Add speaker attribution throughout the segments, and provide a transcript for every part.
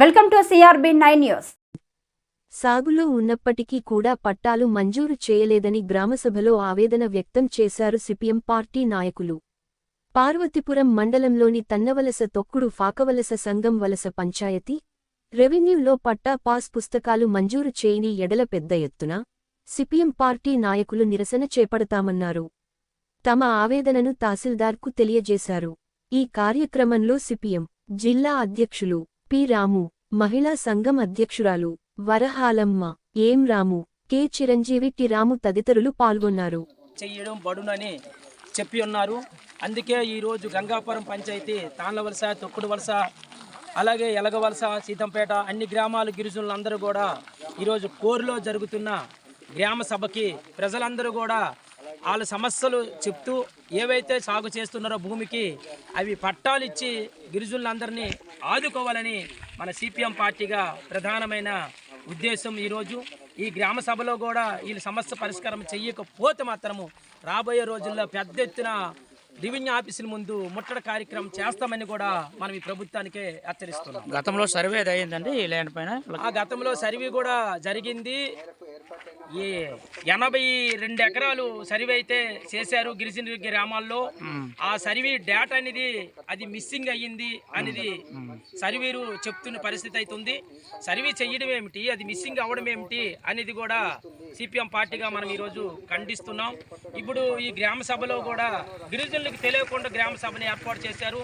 Speaker 1: Welcome to CRB nine news.
Speaker 2: సాగులో ఉన్నప్పటికీ కూడా పట్టాలు మంజూరు చేయలేదని గ్రామసభలో ఆవేదన వ్యక్తం చేశారు సిపిఎం పార్టీ నాయకులు. పార్వతీపురం మండలంలోని తన్నవలస తొక్కుడు ఫాకవలస సంఘం వలస పంచాయతీ రెవెన్యూలో పట్టా పాస్ పుస్తకాలు మంజూరు చేయని ఎడల పెద్ద ఎత్తున సిపిఎం పార్టీ నాయకులు నిరసన చేపడతామన్నారు. తమ ఆవేదనను తహసీల్దార్కు తెలియజేశారు. ఈ కార్యక్రమంలో సిపిఎం జిల్లా అధ్యక్షులు పి. రాము మహిళా సంఘం అధ్యక్షురాలు Varahalamma M Ramu K. Chiranjeevi T. Ramu తదితరులు పాల్గొన్నారు.
Speaker 3: చెయ్యడం బడునని చెప్పి ఉన్నారు. అందుకే ఈరోజు గంగాపురం పంచాయతీ తాండ్ల వలస తొక్కుడు వలస అలాగే ఎలగవలస సీతంపేట అన్ని గ్రామాల గిరిజనులందరూ కూడా ఈరోజు కోరులో జరుగుతున్న గ్రామ సభకి ప్రజలందరూ కూడా వాళ్ళ సమస్యలు చెప్తూ ఏవైతే సాగు చేస్తున్నారో భూమికి అవి పట్టాలు ఇచ్చి గిరిజనులందరినీ ఆదుకోవాలని మన సిపిఎం పార్టీగా ప్రధానమైన ఉద్దేశం ఈరోజు. ఈ గ్రామ సభలో కూడా వీళ్ళ సమస్య పరిష్కారం చెయ్యకపోతే మాత్రము రాబోయే రోజుల్లో పెద్ద ఎత్తున రెవెన్యూ ఆఫీసుల ముందు ముట్టడి కార్యక్రమం చేస్తామని కూడా మనం ఈ ప్రభుత్వానికే హెచ్చరిస్తున్నాం.
Speaker 4: గతంలో సర్వే ఈ ల్యాండ్ పైన?
Speaker 3: ఆ గతంలో సర్వే కూడా జరిగింది. ఈ ఎనభై రెండు ఎకరాలు సర్వే అయితే చేశారు గిరిజన గ్రామాల్లో. ఆ సర్వే డేటా అనేది అది మిస్సింగ్ అయ్యింది అనేది సర్వేరు చెప్తున్న పరిస్థితి అవుతుంది సర్వే చేయడం ఏమిటి? అది మిస్సింగ్ అవ్వడం ఏమిటి? అనేది కూడా సిపిఎం పార్టీగా మనం ఈరోజు ఖండిస్తున్నాం. ఇప్పుడు ఈ గ్రామ సభలో కూడా గిరిజనులకు తెలియకుండా గ్రామ సభని ఏర్పాటు చేశారు.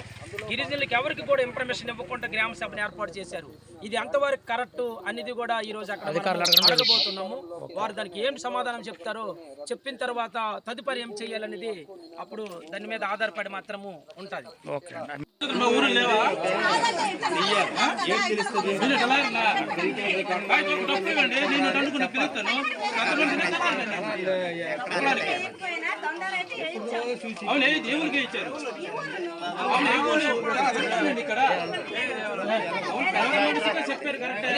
Speaker 3: గిరిజనులకు ఎవరికి కూడా ఇన్ఫర్మేషన్ ఇవ్వకుండా గ్రామ సభని ఏర్పాటు చేశారు. ఇది ఎంతవరకు కరెక్ట్ అనేది కూడా ఈ రోజు అక్కడ అడగబోతున్నాము. వారు దానికి ఏం సమాధానం చెప్తారో చెప్పిన తర్వాత తదుపరి ఏం చేయాలనేది అప్పుడు దాని మీద ఆధారపడి మాత్రము ఉంటుంది.
Speaker 4: ఓకే
Speaker 5: అవునే దేవునికి ఇచ్చారు. ఏ ఊరు? చెప్తానండి ఇక్కడ. చెప్పారు కరెక్టే.